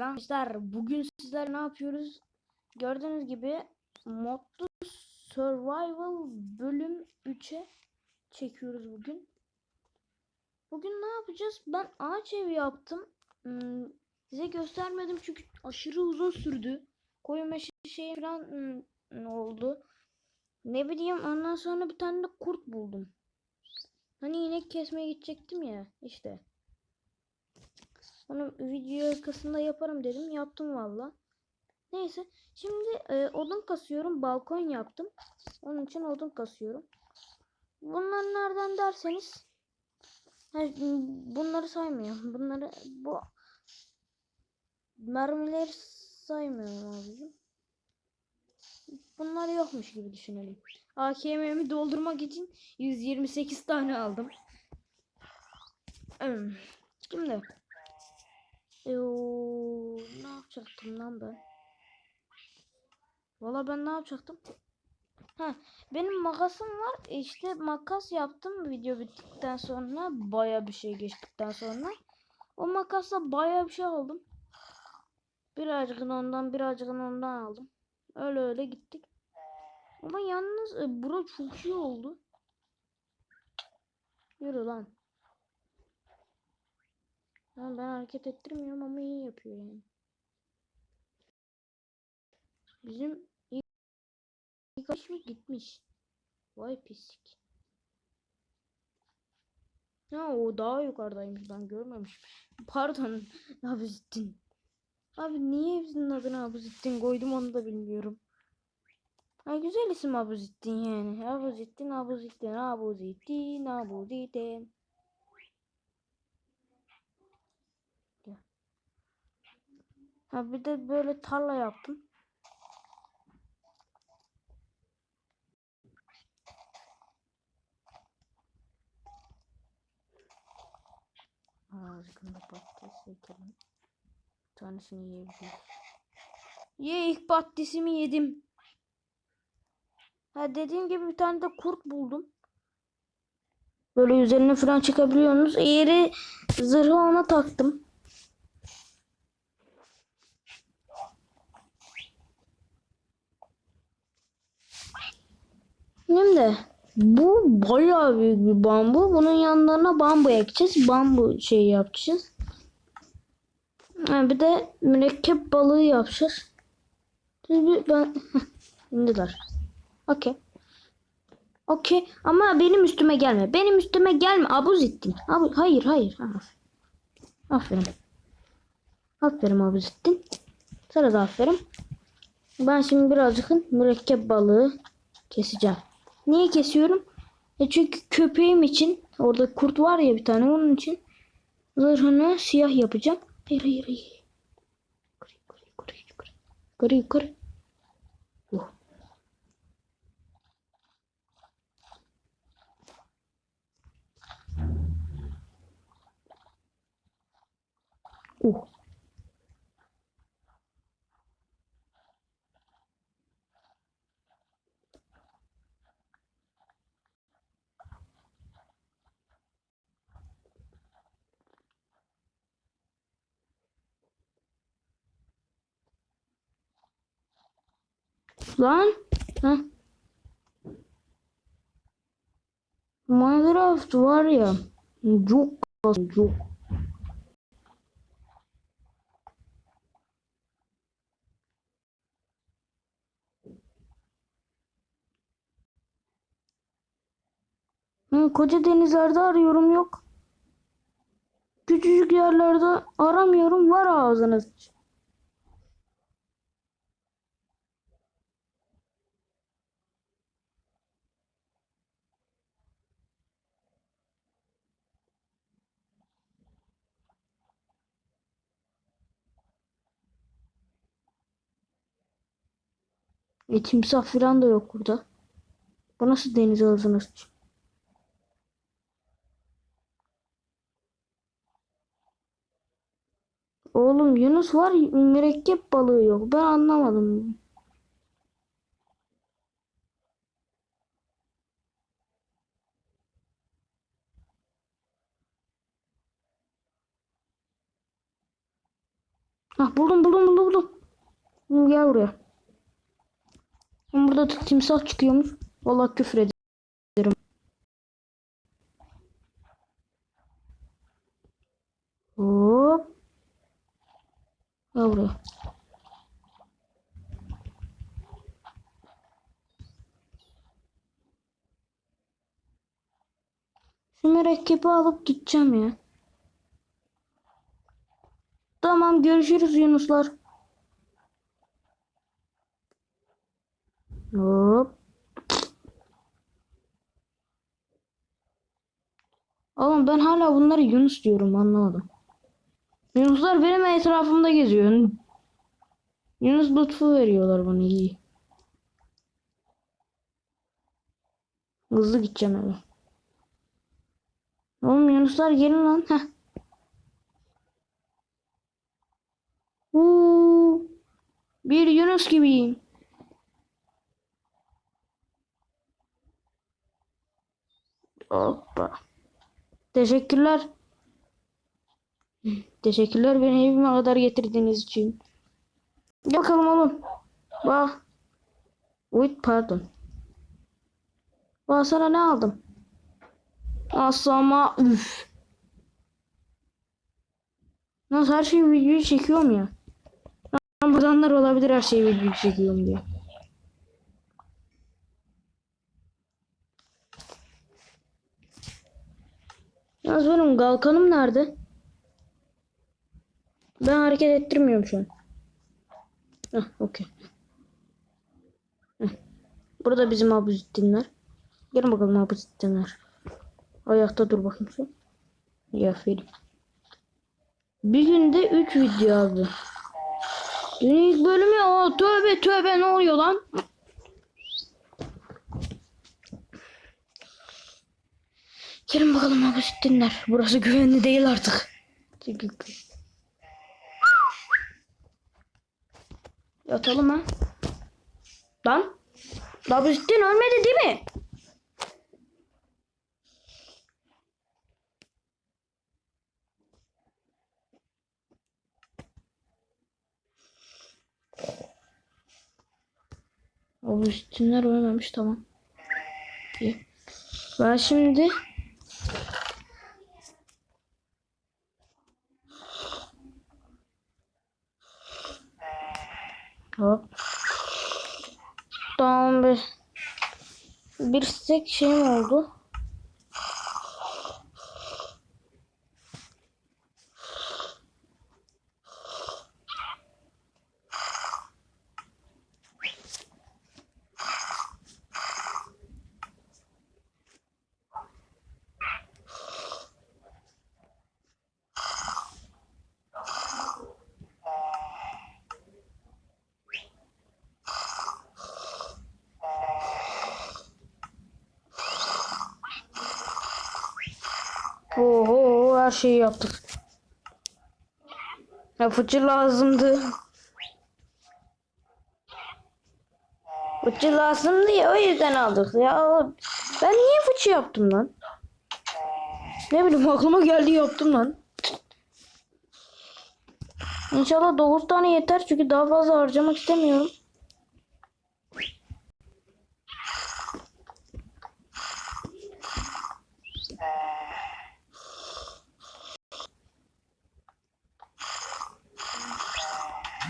Arkadaşlar bugün sizler ne yapıyoruz? Gördüğünüz gibi modlu survival bölüm 3'e çekiyoruz bugün. Bugün ne yapacağız? Ben ağaç evi yaptım. Hmm, size göstermedim çünkü aşırı uzun sürdü. Koyu meşe şey falan hmm, oldu. Ne bileyim ondan sonra bir tane de kurt buldum. Hani inek kesmeye gidecektim ya işte. Onu video arkasında yaparım dedim. Yaptım valla. Neyse. Şimdi e, odun kasıyorum. Balkon yaptım. Onun için odun kasıyorum. Bunlar nereden derseniz bunları saymıyorum. Bunları bu mermileri saymıyorum abicim. Bunlar yokmuş gibi düşünelim. AKM'mi doldurmak için 128 tane aldım. Hmm. Şimdi Yoo, ne yapacaktım lan ben? Valla ben ne yapacaktım? Ha, benim makasım var. İşte makas yaptım video bittikten sonra. Baya bir şey geçtikten sonra. O makasla baya bir şey aldım. Birazcık ondan birazcık ondan aldım. Öyle öyle gittik. Ama yalnız e, bura çok iyi oldu. Yürü lan. Ha, ben hareket ettirmiyorum ama iyi yapıyor yani. Bizim ilk ilk aş mı gitmiş? Vay pislik. Ha o daha yukarıdaymış ben görmemişim. Pardon Abuzittin. Abi niye hepsinin adını Abuzittin koydum onu da bilmiyorum. Ha güzel isim Abuzittin yani. Abuzittin, Abuzittin, Abuzittin, Abuzittin. Ha bir de böyle tarla yaptım. Ağzını patates ekelim. Bir tanesini yiyebiliriz. Ye ilk patatesimi yedim. Ha dediğim gibi bir tane de kurt buldum. Böyle üzerine falan çıkabiliyorsunuz. Eğri zırhı ona taktım. Şimdi bu bayağı büyük bir bambu. Bunun yanlarına bambu ekeceğiz. Bambu şey yapacağız. Ha, bir de mürekkep balığı yapacağız. Şimdi ben indiler. Okey. Okey ama benim üstüme gelme. Benim üstüme gelme. Abuzittin. Abu hayır hayır. Aferin. Aferin Abuzittin. Sana da aferin. Ben şimdi birazcık mürekkep balığı keseceğim. Niye kesiyorum? E çünkü köpeğim için orada kurt var ya bir tane onun için zırhını siyah yapacağım. Hayır hayır hayır. Yukarı yukarı yukarı. Oh. Oh. Lan. Heh. Minecraft var ya. Çok çok. Hı, koca denizlerde arıyorum yok. Küçücük yerlerde aramıyorum var ağzınız. E, timsah falan da yok burada. Bu nasıl deniz ağzına? Oğlum Yunus var mürekkep balığı yok. Ben anlamadım. Hah buldum buldum buldum buldum. Gel buraya. Ama burada timsah çıkıyormuş. Vallahi küfür ederim. Hop. Gel buraya. Şu mürekkebi alıp gideceğim ya. Tamam görüşürüz Yunuslar. Hop. Oğlum ben hala bunları Yunus diyorum anlamadım. Yunuslar benim etrafımda geziyor. Yunus lütfu veriyorlar bana iyi. Hızlı gideceğim eve. Oğlum Yunuslar gelin lan. Heh. Uuu. Bir Yunus gibiyim. Hoppa. Teşekkürler. Teşekkürler beni evime kadar getirdiğiniz için. Bakalım oğlum. Bak. Wait pardon. Bak sana ne aldım? Asama üf. Nasıl her şeyi video çekiyorum ya. Ben buradanlar olabilir her şeyi video çekiyorum diye. Yalnız benim kalkanım nerede? Ben hareket ettirmiyorum şu an. Heh, okey. Burada bizim abuzittinler. Gelin bakalım abuzittinler. Ayakta dur bakayım şu. Ya aferin. Bir günde 3 video abi. Dün ilk bölümü o tövbe tövbe ne oluyor lan? Gelin bakalım abuzittinler. Burası güvenli değil artık. Yatalım ha. Lan. Labüstin ölmedi değil mi? Labüstinler ölmemiş tamam. İyi. Ben şimdi Hop. Tamam bir stek şeyim oldu. Her şeyi yaptık. Ya fıçı lazımdı. Fıçı lazımdı ya o yüzden aldık. Ya ben niye fıçı yaptım lan? Ne bileyim aklıma geldi yaptım lan. İnşallah 9 tane yeter çünkü daha fazla harcamak istemiyorum.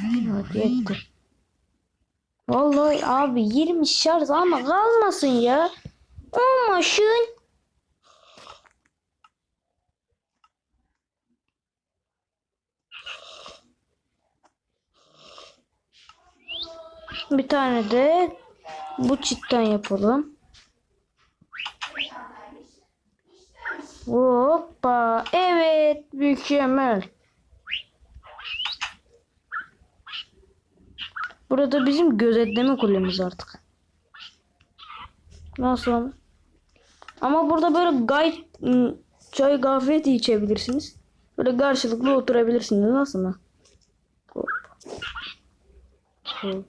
Hadi yetti. Vallahi abi 20 şarj ama kalmasın ya. Olmasın. Bir tane de bu çitten yapalım. Hoppa. Evet mükemmel. Burada bizim gözetleme kulemiz artık. Nasıl ama? Ama burada böyle gay ım, çay kahve de içebilirsiniz. Böyle karşılıklı oturabilirsiniz. Nasıl mı? Hop. Hop.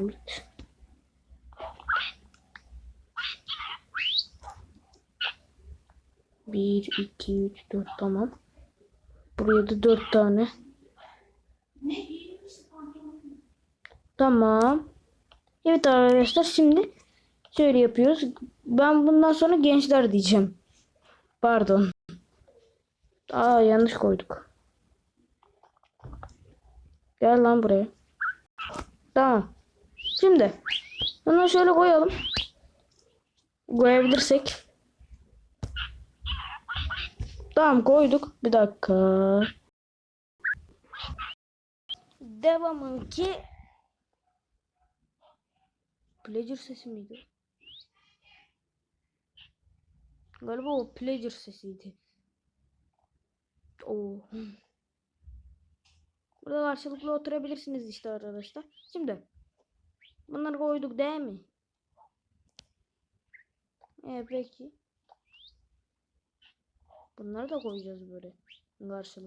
Evet. Bir, iki, üç, dört tamam. Buraya da dört tane. Tamam. Evet arkadaşlar şimdi şöyle yapıyoruz. Ben bundan sonra gençler diyeceğim. Pardon. Aa yanlış koyduk. Gel lan buraya. Tamam. Şimdi bunu şöyle koyalım. Koyabilirsek. Tamam koyduk. Bir dakika. Devamın ki Pleasure sesi miydi? Galiba o Pleasure sesiydi. Oo. Burada karşılıklı oturabilirsiniz işte arkadaşlar. Şimdi bunları koyduk değil mi? Evet peki. Bunları da koyacağız böyle karşılıklı.